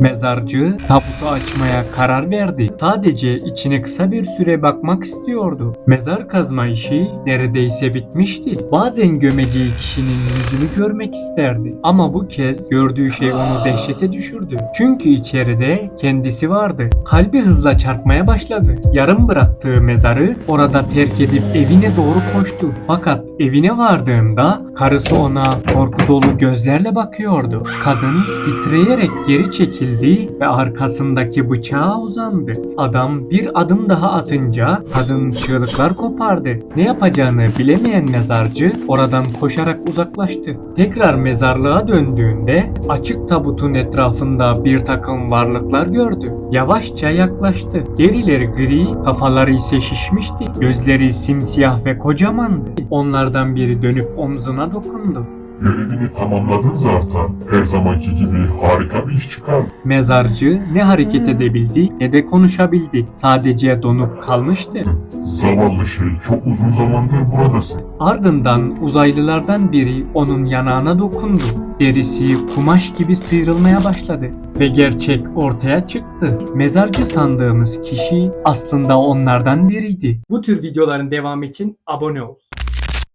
Mezarcı tabutu açmaya karar verdi. Sadece içine kısa bir süre bakmak istiyordu. Mezar kazma işi neredeyse bitmişti. Bazen gömeceği kişinin yüzünü görmek isterdi. Ama bu kez gördüğü şey onu dehşete düşürdü. Çünkü içeride kendisi vardı. Kalbi hızla çarpmaya başladı. Yarım bıraktığı mezarı orada terk edip evine doğru koştu. Fakat evine vardığında karısı ona korku dolu gözlerle bakıyordu. Kadın titreyerek geri çekildi ve arkasındaki bıçağa uzandı. Adam bir adım daha atınca kadın çığlıklar kopardı. Ne yapacağını bilemeyen mezarcı oradan koşarak uzaklaştı. Tekrar mezarlığa döndüğünde açık tabutun etrafında bir takım varlıklar gördü. Yavaşça yaklaştı. Derileri gri, kafaları ise şişmişti. Gözleri simsiyah ve kocamandı. Onlardan biri dönüp omzuna dokundu. Görevini tamamladın zaten. Her zamanki gibi harika bir iş çıkardın. Mezarcı ne hareket edebildi ne de konuşabildi. Sadece donup kalmıştı. Zavallı şey çok uzun zamandır buradasın. Ardından uzaylılardan biri onun yanağına dokundu. Derisi kumaş gibi sıyrılmaya başladı ve gerçek ortaya çıktı. Mezarcı sandığımız kişi aslında onlardan biriydi. Bu tür videoların devamı için abone ol.